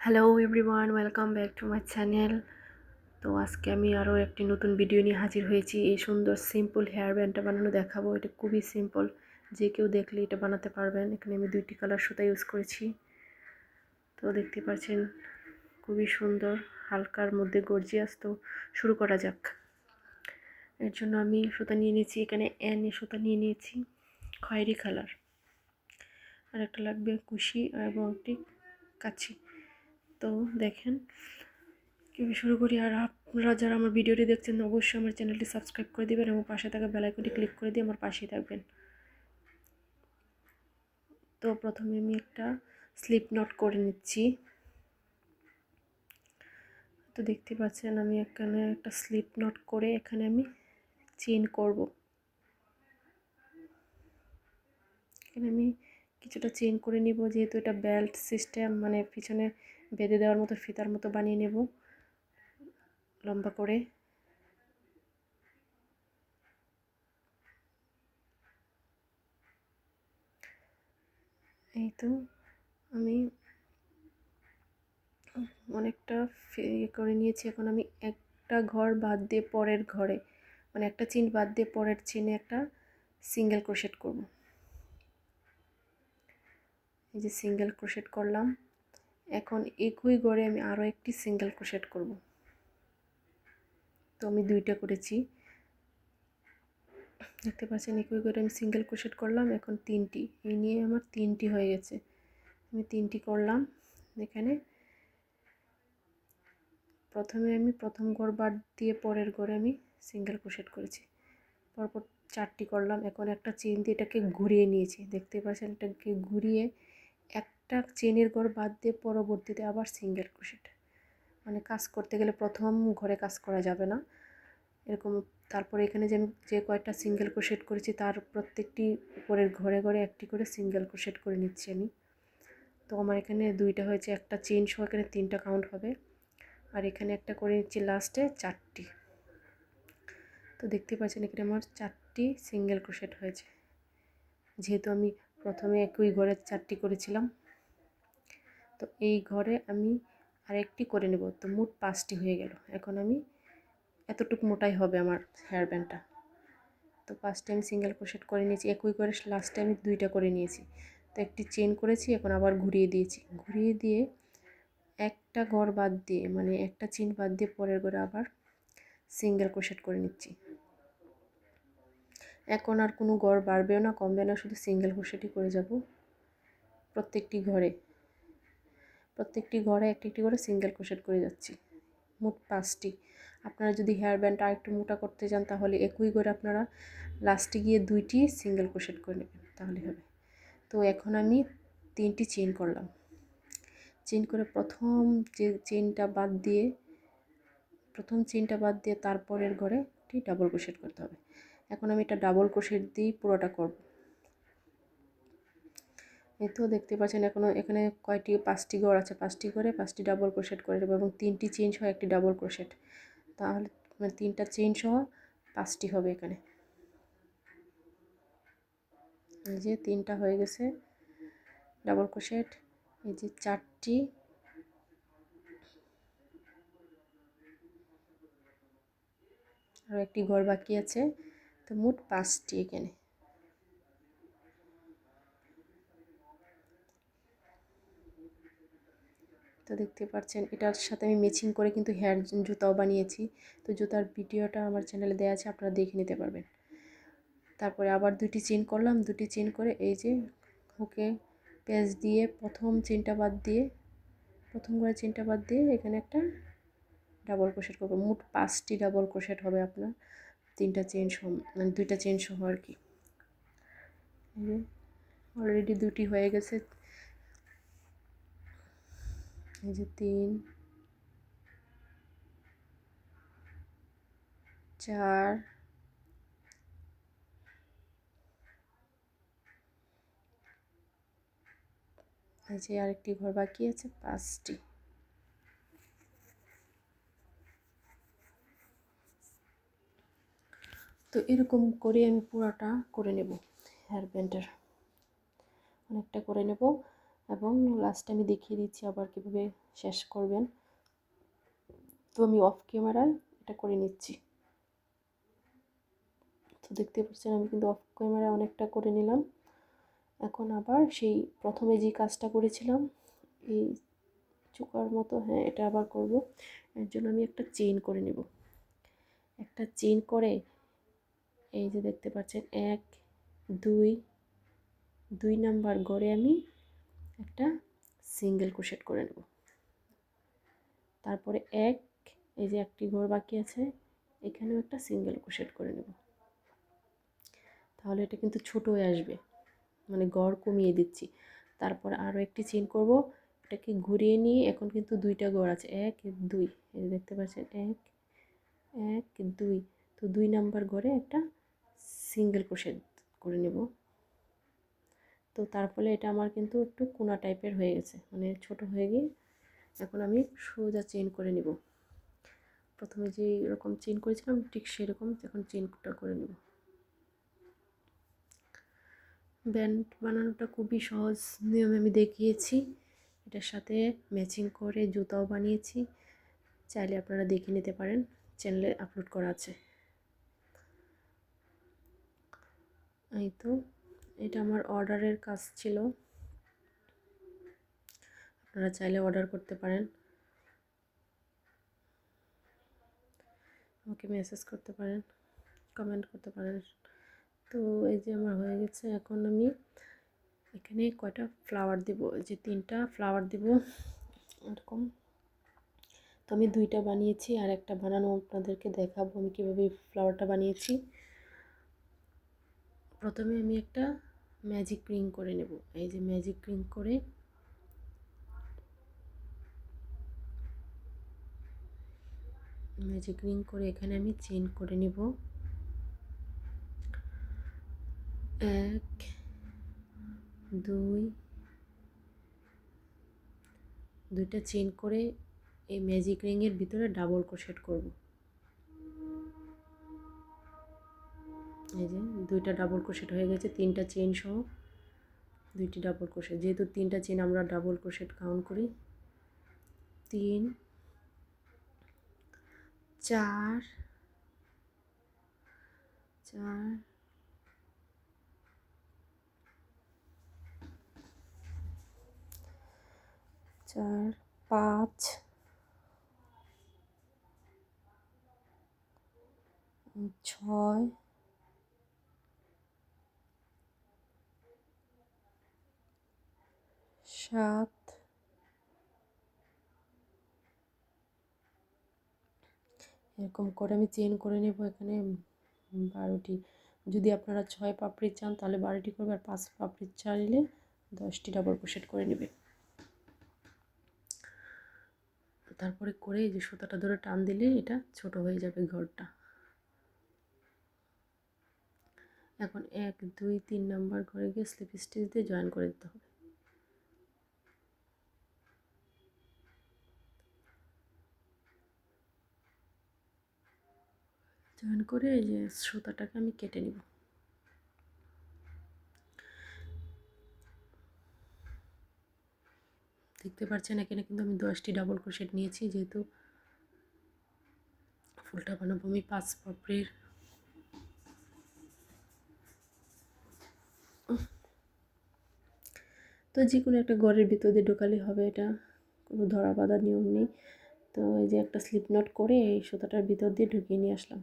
Hello everyone welcome back to my channel তো আজকে আমি আরও একটি নতুন ভিডিও নিয়ে হাজির হয়েছি। এই সুন্দর সিম্পল হেয়ার ব্যান্ডটা বানানো দেখাবো। এটা খুবই সিম্পল যে কেউ দেখলে এটা বানাতে পারবেন। এখানে আমি দুইটি কালার সুতা ইউজ করেছি। তো দেখতে পাচ্ছেন, খুবই সুন্দর, হালকার মধ্যে গর্জিয়াস তো শুরু করা যাক। এর জন্য আমি সুতা নিয়ে নিয়েছি। এখানে এন সুতা নিয়ে নিয়েছি। খয়েরি কালার আর একটা লাগবে কুশি এবং একটি কাছি তো দেখেন শুরু করি? আর আপনারা যারা আমার ভিডিওটি দেখছেন, অবশ্যই আমার চ্যানেলটি সাবস্ক্রাইব করে দেবেন এবং পাশে থাকা বেলাইকনটি ক্লিক করে দিয়ে আমার পাশেই থাকবেন। তো প্রথমে আমি একটা স্লিপ নট করে নিচ্ছি। তো দেখতে পাচ্ছেন, আমি এখানে একটা স্লিপ নট করে এখানে আমি চেন করব। এখানে আমি কিছুটা চেন করে নিব, যেহেতু এটা বেল্ট সিস্টেম মানে পিছনে বেঁধে দেওয়ার মতো ফিতার মতো বানিয়ে নেব। লম্বা করে। এই তো আমি অনেকটা ইয়ে করে নিয়েছি। এখন আমি একটা ঘর বাদ দিয়ে পরের ঘরে মানে একটা চিন বাদ দিয়ে পরের চিনে একটা সিঙ্গেল ক্রোশেট করব। এই যে সিঙ্গেল ক্রোশেট করলাম। এখন একই গড়ে আমি আরও একটি সিঙ্গেল ক্রোশেট করব। তো আমি দুইটা করেছি। দেখতে পাচ্ছেন, একই গড়ে আমি সিঙ্গেল ক্রোশেট করলাম, এখন তিনটি। এই নিয়ে আমার তিনটি হয়ে গেছে। আমি তিনটি করলাম এখানে। প্রথমে আমি প্রথম গড় বাদ দিয়ে পরের গড়ে আমি সিঙ্গেল ক্রোশেট করেছি। পরপর চারটি করলাম। এখন একটা চেন দিয়ে এটাকে ঘুরিয়ে নিয়েছি। দেখতে পাচ্ছেন, এটাকে ঘুরিয়ে একটা চেনের ঘর বাদ দিয়ে পরবর্তীতে আবার সিঙ্গেল ক্রোশেট মানে কাজ করতে গেলে প্রথম ঘরে কাজ করা যাবে না। এরকম তারপরে এখানে যে আমি যে কয়েকটা সিঙ্গেল ক্রোশেট করেছি, তার প্রত্যেকটি উপরের ঘরে ঘরে একটি করে সিঙ্গেল ক্রোশেট করে নিচ্ছি আমি। তো আমার এখানে দুইটা হয়েছে, একটা চেন সহ এখানে তিনটা কাউন্ট হবে। আর এখানে একটা করে নিচ্ছি লাস্টে চারটি। তো দেখতে পাচ্ছেন এখানে আমার চারটি সিঙ্গেল ক্রোশেট হয়েছে। যেহেতু আমি প্রথমে একই ঘরে চারটি করেছিলাম তো এই ঘরে আমি আরেকটি করে নেব। তো মোট পাঁচটি হয়ে গেল। এখন আমি এতটুকু মোটাই হবে আমার হেয়ার ব্যান্ডটা তো পাঁচটি আমি সিঙ্গেল ক্রোশেট করে নিয়েছি। একই করে লাস্টে আমি দুইটা করে নিয়েছি। তো একটি চেন করেছি, এখন আবার ঘুরিয়ে দিয়েছি। ঘুরিয়ে দিয়ে একটা ঘর বাদ দিয়ে মানে একটা চেন বাদ দিয়ে পরের ঘরে আবার সিঙ্গেল ক্রোশেট করে নিচ্ছি। এখন আর কোনো ঘর বাড়বেও না কমবে না, শুধু সিঙ্গেল ক্রোশেটই করে যাব প্রত্যেকটি ঘরে। প্রত্যেকটি ঘরে একটি একটি করে সিঙ্গেল ক্রোশেট করে যাচ্ছি। মোট পাঁচটি। আপনারা যদি হেয়ার ব্যান্ডটা একটু মোটা করতে চান, তাহলে একই করে আপনারা লাস্টে গিয়ে দুইটি সিঙ্গেল ক্রোশেট করে নেবেন, তাহলে হবে। তো এখন আমি তিনটি চেন করলাম। চেন করে প্রথম যে চেনটা বাদ দিয়ে, প্রথম চেনটা বাদ দিয়ে তারপরের ঘরে একটি ডাবল ক্রোশেট করতে হবে। এখন আমি এটা ডাবল ক্রোশেট দিয়েই পুরোটা করব। তো দেখতে পাচ্ছেন এখনও এখানে কয়টি, পাঁচটি ঘর আছে, পাঁচটি ঘরে পাঁচটি ডাবল ক্রোশেট করে দেবো এবং তিনটি চেন সহ একটি ডাবল ক্রোশেট তাহলে মানে তিনটা চেন সহ পাঁচটি হবে এখানে। এই যে তিনটা হয়ে গেছে ডাবল ক্রোশেট এই যে চারটি। আর একটি ঘর বাকি আছে, তো মোট পাঁচটি এখানে। তো দেখতে পাচ্ছেন এটার সাথে আমি ম্যাচিং করে কিন্তু হেয়ার জুতাও বানিয়েছি। তো জুতার ভিডিওটা আমার চ্যানেলে দেওয়া আছে, আপনারা দেখে নিতে পারবেন। তারপরে আবার দুটি চেন করলাম দুটি চেন করে এই যে হুকে পেঁচ দিয়ে প্রথম চেনটা বাদ দিয়ে, প্রথম করে চেনটা বাদ দিয়ে এখানে একটা ডাবল ক্রোশেট করব। মোট পাঁচটি ডাবল ক্রোশেট হবে আপনার, তিনটা চেন সহ মানে দুইটা চেন সহ আর কি। অলরেডি দুটি হয়ে গেছে। এই যে তিন, চার, এই যে আরেকটি ঘর বাকি আছে, পাঁচটি। তো এরকম করে আমি পুরাটা করে নেব, হেয়ার ব্যান্ডের। অনেকটা করে নেব। এবং লাস্টে আমি দেখিয়ে দিচ্ছি আবার কীভাবে শেষ করবেন। তো আমি অফ ক্যামেরায় এটা করে নিচ্ছি। তো দেখতে পাচ্ছেন আমি কিন্তু অফ ক্যামেরায় অনেকটা করে নিলাম। এখন আবার সেই প্রথমে যে কাজটা করেছিলাম, এই চোকার মতো হ্যাঁ এটা আবার করব। এর জন্য আমি একটা চেইন করে নেব। একটা চেইন করে এই যে দেখতে পাচ্ছেন, এক, দুই দুই নাম্বার গড়ে আমি একটা সিঙ্গেল ক্রোশেট করে নেব। তারপরে এক, এই যে একটি ঘর বাকি আছে, এখানেও একটা সিঙ্গেল ক্রোশেট করে নেব। তাহলে এটা কিন্তু ছোট হয়ে আসবে মানে গড় কমিয়ে দিচ্ছি। তারপর আরও একটি চেন করব, এটাকে ঘুরিয়ে নিয়ে এখন কিন্তু দুইটা গড় আছে, এক, দুই। এই দেখতে পাচ্ছেন, এক এক, দুই। তো দুই নাম্বার ঘরে একটা সিঙ্গেল ক্রোশেট করে নেব। তো তার ফলে এটা আমার কিন্তু একটু কোনা টাইপের হয়ে গেছে। মানে ছোট হয়ে গিয়ে এখন আমি সোজা চেন করে নেব। প্রথমে যে এরকম চেন করেছিলাম, ঠিক সেরকম এখন চেনটা করে নেব। ব্যান্ড বানানোটা খুবই সহজ নিয়মে আমি দেখিয়েছি। এটার সাথে ম্যাচিং করে জুতাও বানিয়েছি। চাইলে আপনারা দেখে নিতে পারেন চ্যানেলে আপলোড করা আছে। এই তো এটা আমার অর্ডারের কাজ ছিল। আপনারা চাইলে অর্ডার করতে পারেন। আমাকে মেসেজ করতে পারেন, কমেন্ট করতে পারেন। তো এই যে আমার হয়ে গেছে, এখন আমি এখানে কয়টা ফ্লাওয়ার দেব? যে তিনটা ফ্লাওয়ার দেব। এরকম। তো আমি দুইটা বানিয়েছি আর একটা বানানো আপনাদেরকে দেখাবো আমি কীভাবে ফ্লাওয়ারটা বানিয়েছি। প্রথমে আমি একটা ম্যাজিক রিং করে নেব। এই যে ম্যাজিক রিং করে ম্যাজিক রিং করে এখানে আমি চেন করে নেব। এক, দুই, দুইটা চেন করে এই ম্যাজিক রিংয়ের ভিতরে ডাবল ক্রোশেট করব। এই যে দুইটা ডাবল ক্রোশেট হয়ে গেছে, তিনটা চেন সহ। দুইটি ডাবল ক্রোশেট যেহেতু তিনটা চেন আমরা ডাবল ক্রোশেট কাউন্ট করি, তিন, চার চার চার, পাঁচ, ছয় সাত এরকম করে আমি চেন করে নেব এখানে। বারোটি। যদি আপনারা ছয় পাপড়ি চান, তাহলে বারোটি করবে আর পাঁচ পাপড়ি চাইলে দশটি ডাবল ক্রোশেট করে নেবে। তারপরে করে যে সুতাটা ধরে টান দিলে এটা ছোট হয়ে যাবে ঘরটা। এখন এক, দুই, তিন নাম্বার ঘরে গিয়ে স্লিপ স্টিচ দিয়ে জয়েন করে দিতে হবে। জয়েন করে এই যে সুতাটাকে আমি কেটে নিব। দেখতে পাচ্ছেন, এখানে কিন্তু আমি দশটি ডাবল ক্রোশেট নিয়েছি, যেহেতু ফুলটা বানাবো আমি পাঁচ পাপড়ির। তো যে কোনো একটা ঘরের ভিতর দিয়ে ঢোকালে হবে, এটা কোনো ধরা বাঁধার নিয়ম নেই। তো এই যে একটা স্লিপ নট করে এই সুতাটার ভিতর দিয়ে ঢুকিয়ে নিয়ে আসলাম।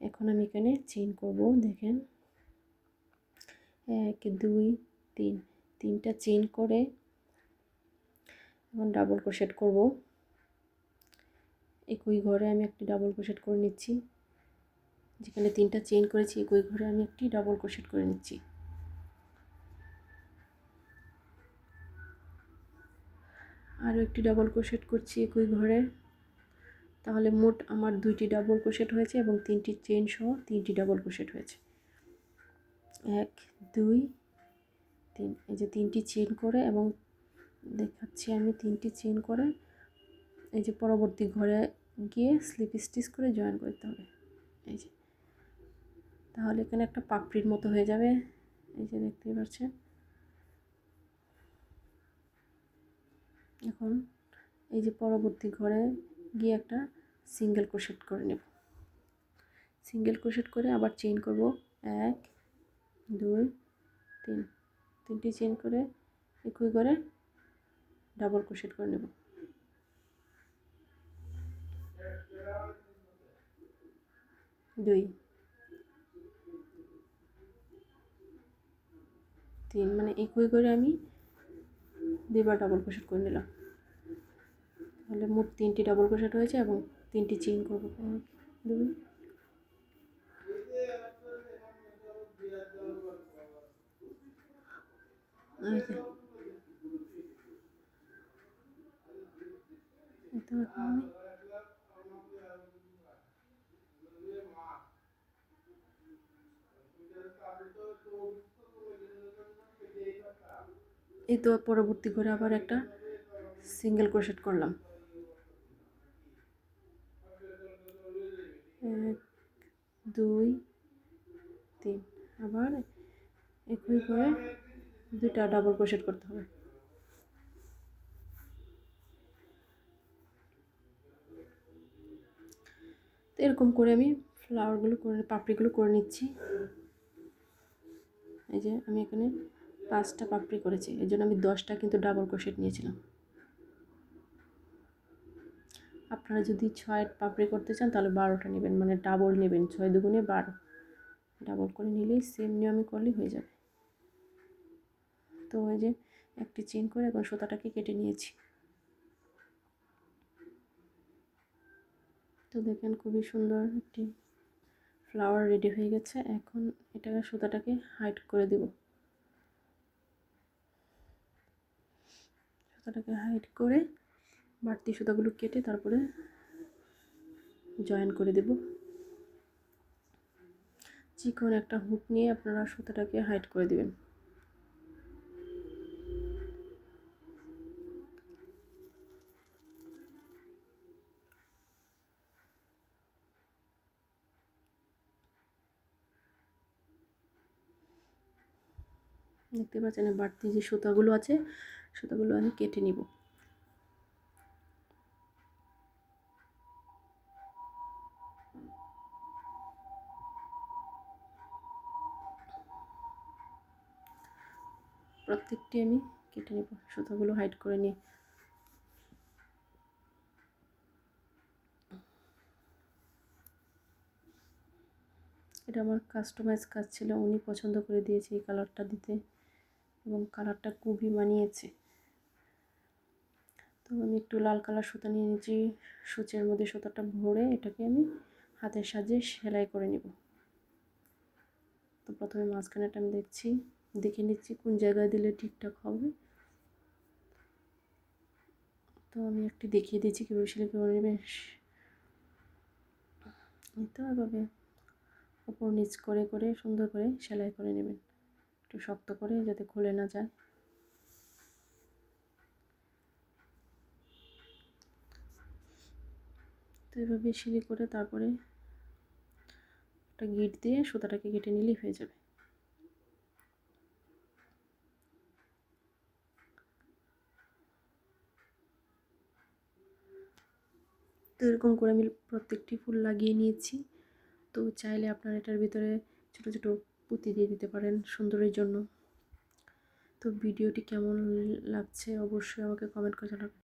এখন আমি এখানে চেন করব, দেখেন। এক, দুই, তিন, তিনটা চেন করে এখন ডাবল ক্রোশেট করব। একই ঘরে আমি একটি ডাবল ক্রোশেট করে নিচ্ছি। যেখানে তিনটা চেন করেছি, একই ঘরে আমি একটি ডাবল ক্রোশেট করে নিচ্ছি। আরও একটি ডাবল ক্রোশেট করছি একই ঘরে। তাহলে মোট আমার দুইটি ডাবল ক্রোশেট হয়েছে এবং তিনটি চেন সহ তিনটি ডাবল ক্রোশেট হয়েছে। এক, দুই, তিন, এই যে তিনটি চেন করে এবং দেখাচ্ছি আমি তিনটি চেন করে এই যে পরবর্তী ঘরে গিয়ে স্লিপ স্টিচ করে জয়েন করতে হবে। এই যে, তাহলে এখানে একটা পাপড়ির মতো হয়ে যাবে। এই যে দেখতেই পাচ্ছেন। এখন এই যে পরবর্তী ঘরে গিয়ে একটা সিঙ্গেল ক্রোশেট করে নেব। সিঙ্গেল ক্রোশেট করে আবার চেইন করব। এক, দুই, তিন। তিনটি চেইন করে একই করে ডাবল ক্রোশেট করে নেব। দুই, তিন মানে একই করে আমি দুইবার ডাবল ক্রোশেট করে নিলাম। তাহলে মোট তিনটি ডবল ক্রোশেট হয়েছে এবং তিনটি চেইন করব। আমি এই তো পরবর্তী করে আবার একটা সিঙ্গেল ক্রোশেট করলাম। এক, দুই, তিন। আবার একই করে দুটা ডাবল ক্রোশেট করতে হবে। তো এরকম করে আমি ফ্লাওয়ারগুলো করে পাপড়িগুলো করে নিচ্ছি। এই যে আমি এখানে পাঁচটা পাপড়ি করেছি, এর জন্য আমি দশটা কিন্তু ডাবল ক্রোশেট নিয়েছিলাম। আপনারা যদি ছয় পাপড়ি করতে চান, তাহলে বারোটা নেবেন মানে ডাবল নেবেন, ছয় দুগুণে বারো। ডাবল করে নিলেই সেম নিয়মে করলেই হয়ে যাবে। তো ওই যে একটি চেন করে এখন সুতাটাকে কেটে নিয়েছি। তো দেখেন খুবই সুন্দর একটি ফ্লাওয়ার রেডি হয়ে গেছে। এখন এটাকে সুতাটাকে হাইট করে দেব। সুতাটাকে হাইট করে বাড়তি সুতাগুলো কেটে তারপরে জয়েন করে দেব। চিকন একটা হুক নিয়ে আপনারা সুতাটাকে হাইট করে দেবেন। দেখতে পাচ্ছেন বাড়তি যে সুতাগুলো আছে, সুতাগুলো আমি কেটে নিব। প্রত্যেকটি আমি কেটে নেব। সুতাগুলো হাইড করে নিয়ে। এটা আমার কাস্টমাইজ কাজ ছিল, উনি পছন্দ করে দিয়েছে এই কালারটা দিতে এবং কালারটা খুবই মানিয়েছে। তো আমি একটু লাল কালার সুতা নিয়ে নিয়েছি, সূচের মধ্যে সুতাটা ভরে এটাকে আমি হাতের সাহায্যে সেলাই করে নেব। তো প্রথমে মাঝখানেটা আমি দেখছি। দেখে নিচ্ছি কোন জায়গায় দিলে ঠিকঠাক হবে। তো আমি একটি দেখিয়ে দিচ্ছি কীভাবে সেলাই করে নেবে। তো এভাবে উপর নিচ করে করে, সুন্দর করে সেলাই করে নেবেন। একটু শক্ত করে যাতে খুলে না যায়। তো এভাবে সিলি করে তারপরে একটা গিট দিয়ে সুতাটাকে কেটে নিলেই হয়ে যাবে। তো এরকম করে আমি প্রত্যেকটি ফুল লাগিয়ে নিয়েছি। তো চাইলে আপনারা এটার ভিতরে ছোটো ছোটো পুঁতি দিয়ে দিতে পারেন সুন্দরের জন্য। তো ভিডিওটি কেমন লাগছে অবশ্যই আমাকে কমেন্ট করে জানাবেন।